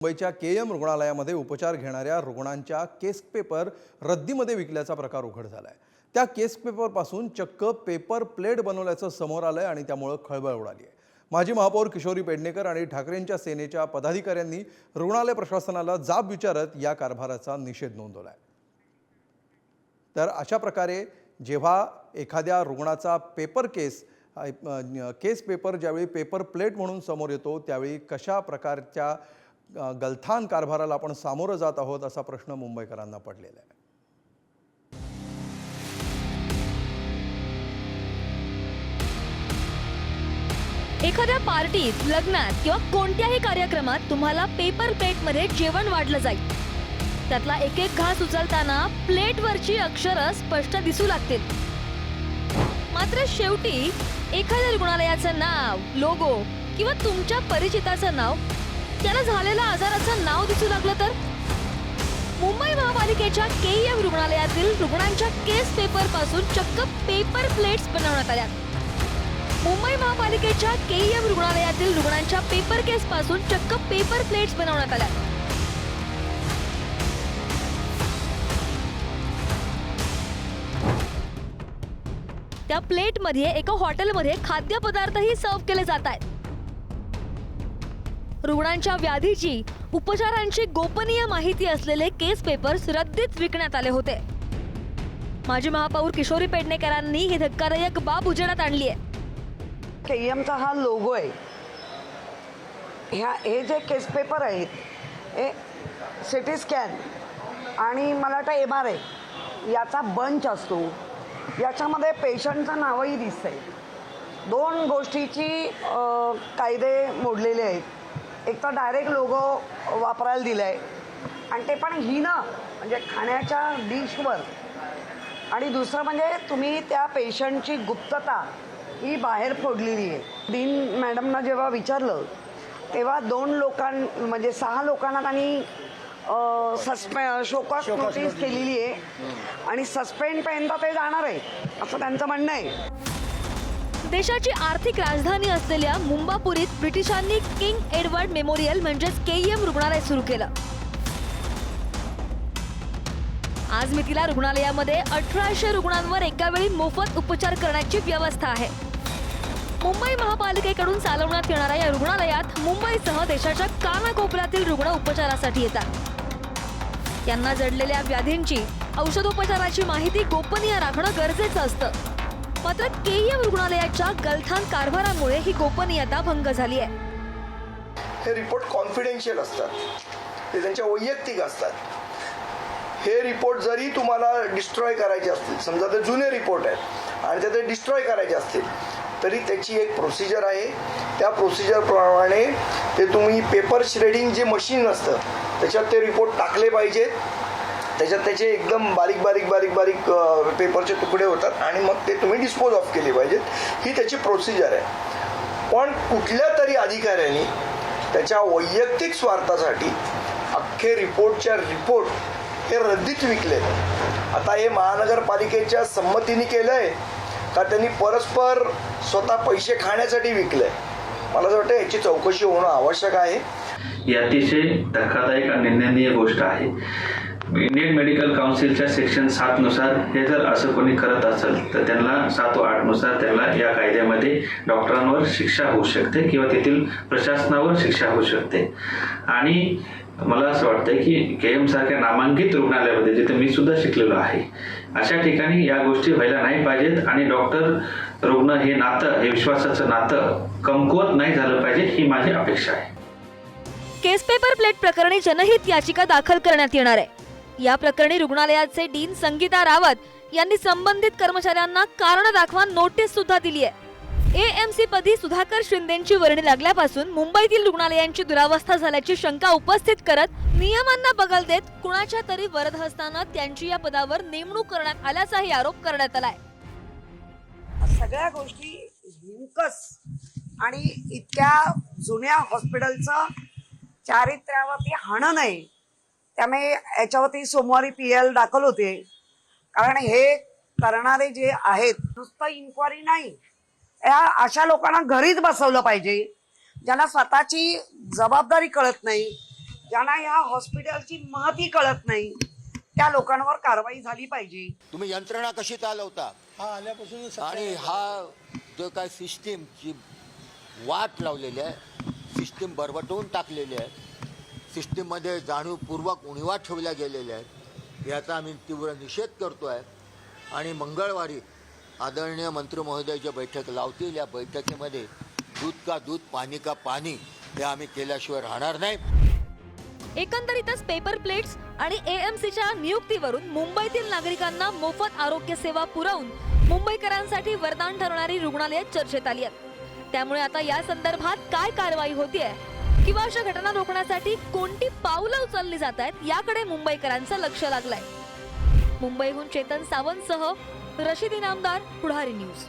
मुंबईच्या के एम रुग्णालयामध्ये उपचार घेणाऱ्या रुग्णांच्या केस पेपर रद्दीमध्ये विकल्याचा प्रकार उघड झाला आहे त्या केस पेपरपासून चक्क पेपर प्लेट बनवल्याचं समोर आलंय आणि त्यामुळं खळबळ उडाली आहे माजी महापौर किशोरी पेडणेकर आणि ठाकरेंच्या सेनेच्या पदाधिकाऱ्यांनी रुग्णालय प्रशासनाला जाब विचारत या कारभाराचा निषेध नोंदवला आहे तर अशा प्रकारे जेव्हा एखाद्या रुग्णाचा पेपर केस केस पेपर ज्यावेळी पेपर प्लेट म्हणून समोर येतो त्यावेळी कशा प्रकारच्या गलथान कारभाराला आपण सामोरं जात आहोत असा प्रश्न मुंबईकरांना पडलेला आहे. एखाद्या पार्टीत लग्नात किंवा कोणत्याही कार्यक्रमात तुम्हाला पेपर प्लेटमध्ये जेवण वाढलं जाईल. त्यातला एक एक घास उचलताना प्लेटवरची अक्षरं स्पष्ट दिसू लागतील. मात्र शेवटी एखाद्या रुग्णालयाचं नाव लोगो किंवा तुमच्या परिचिताचं नाव त्याला झालेल्या आजाराचं नाव दिसू लागलं तर? मुंबई महापालिकेच्या के एम रुग्णालयातील रुग्णांच्या केस पेपरपासून चक्क पेपर प्लेट्स बनवण्यात आल्या. मुंबई महापालिकेच्या के एम रुग्णालयातील रुग्णांच्या पेपर केस पासून चक्क पेपर प्लेट्स बनवण्यात आल्या. त्या प्लेटमध्ये एका हॉटेलमध्ये खाद्यपदार्थही सर्व केले जात आहेत. रुग्णांच्या व्याधीची उपचारांची गोपनीय माहिती असलेले केस पेपर्स रद्दीत विकण्यात आले होते. माजी महापौर किशोरी पेडणेकरांनी ही धक्कादायक बाब उजेडात आणली आहे. केईएमचा हा लोगो आहे. ह्या हे जे केस पेपर आहेत हे सिटी स्कॅन आणि मला वाटतं एम आर आय याचा बंच असतो. याच्यामध्ये पेशंटचं नावही दिसतंय. दोन गोष्टीची कायदे मोडलेले आहेत. एक तर डायरेक्ट लोगो वापरायला दिला आहे आणि ते पण हिनं म्हणजे खाण्याच्या डिशवर आणि दुसरं म्हणजे तुम्ही त्या पेशंटची गुप्तता ही बाहेर फोडलेली आहे. डीन मॅडमना जेव्हा विचारलं तेव्हा दोन लोकां म्हणजे सहा लोकांना त्यांनी सस्पे शोकॉस नोटीस केलेली आहे. आणि सस्पेंडपर्यंत ते जाणार आहे असं त्यांचं म्हणणं आहे. देशाची आर्थिक राजधानी असलेल्या मुंबापुरीत ब्रिटिशांनी किंग एडवर्ड मेमोरियल म्हणजेच केईएम रुग्णालय सुरू केलं. आज मितीला रुग्णालयामध्ये अठराशे रुग्णांवर एकावेळी मोफत उपचार करण्याची व्यवस्था आहे. मुंबई महापालिकेकडून चालवण्यात येणाऱ्या या रुग्णालयात मुंबईसह देशाच्या कानाकोपऱ्यातील रुग्ण उपचारासाठी येतात. त्यांना जडलेल्या व्याधींची औषधोपचाराची माहिती गोपनीय राखणं गरजेचं असतं. मात्र केईएम रुग्णालयाच्या गलथान कारभारामुळे ही गोपनीयता भंग झाली आहे. हे रिपोर्ट कॉन्फिडेन्शियल असतात. ते त्यांच्या वैयक्तिक असतात. हे रिपोर्ट जरी तुम्हाला डिस्ट्रॉय करायचे असतील समजा ते जुने रिपोर्ट आहेत आणि ते ते डिस्ट्रॉय करायचे असतील तरी त्याची एक प्रोसिजर आहे. त्या प्रोसिजरप्रमाणे ते तुम्ही पेपर श्रेडिंग जे मशीन असतं त्याच्यात ते रिपोर्ट टाकले पाहिजेत. त्याच्यात त्याचे एकदम बारीक बारीक बारीक बारीक पेपरचे तुकडे होतात आणि मग ते तुम्ही डिस्पोज ऑफ केले पाहिजेत. ही त्याची प्रोसिजर आहे. पण कुठल्या तरी अधिकाऱ्यांनी त्याच्या वैयक्तिक स्वार्थासाठी अख्खे रिपोर्टच्या रिपोर्ट हे रद्दीत विकले. आता हे महानगरपालिकेच्या संमतीने केलं आहे का त्यांनी परस्पर स्वतः पैसे खाण्यासाठी विकलंय? मला असं वाटतं याची चौकशी होणं आवश्यक आहे. ही अतिशय धक्कादायक आणि निंदनीय गोष्ट आहे. इंडियन मेडिकल काउन्सिलच्या सेक्शन सात नुसार हे जर असं कोणी करत असेल तर त्यांना सात व आठनुसार त्यांना या कायद्यामध्ये डॉक्टरांवर शिक्षा होऊ शकते किंवा तेथील प्रशासनावर शिक्षा होऊ शकते. आणि मला असं वाटतंय की के एम सारख्या नामांकित रुग्णालयामध्ये जिथे मी सुद्धा शिकलेलो आहे अशा ठिकाणी या गोष्टी व्हायला नाही पाहिजेत आणि डॉक्टर रुग्ण हे नातं हे विश्वासाचं नातं कमकुवत नाही झालं पाहिजे ही माझी अपेक्षा आहे. केस पेपर प्लेट प्रकरणी जनहित याचिका दाखल करण्यात येणार आहे. या प्रकरणी रुग्णालयाचे डीन संगीता रावत यांनी संबंधित कर्मचाऱ्यांना कारण दाखवा नोटीस सुद्धा दिली आहे एएमसी पदी सुधाकर शिंदेची वर्णी लागल्यापासून मुंबईतील रुग्णालयांची दुरावस्था झाल्याची शंका उपस्थित करत नियमांना बगल देत कुणाच्या तरी वरदहस्तानं त्यांची या पदावर नेमणूक करण्यात आल्याचाही आरोप करण्यात आलाय. सगळ्या गोष्टी हिंकस आणि इतक्या जुन्या हॉस्पिटलचं चारित्र्यावरती हाणं नाही. त्यामुळे याच्यावरती सोमवारी पी एल दाखल होते. कारण हे करणारे जे आहेत नुसतं इन्क्वायरी नाही. या अशा लोकांना घरीच बसवलं पाहिजे. ज्यांना स्वतःची जबाबदारी कळत नाही ज्यांना ह्या हॉस्पिटलची महती कळत नाही त्या लोकांवर कारवाई झाली पाहिजे. तुम्ही यंत्रणा कशी चालवता? हा आल्यापासून आणि हा जो काय सिस्टीमची वाट लावलेली आहे सिस्टीम बरबटवून टाकलेली आहे सिस्टीममध्ये जाणीवपूर्वक उणीवा ठेवल्या गेलेल्या आहेत. याचा आम्ही तीव्र निषेध करतो आहे आणि मंगळवारी आदरणीय मंत्री महोदयाची बैठक लावतील. या बैठकीमध्ये दूध का दूध पाणी का पाणी हे आम्ही केल्याशिवाय राहणार नाही. एकंदरीतच पेपर प्लेट्स आणि एएमसीच्या नियुक्तीवरून मुंबईतील नागरिकांना मोफत आरोग्य सेवा पुरवून मुंबईकरांसाठी वरदान ठरणारी रुग्णालये चर्चेत आली आहेत. त्यामुळे आता या संदर्भात काय कारवाई होतीये किंवा अशा घटना रोखण्यासाठी कोणती पावलं उचलली जात आहेत याकडे मुंबईकरांचं लक्ष लागलंय. मुंबईहून चेतन सावंतसह रशीद इनामदार पुढारी न्यूज.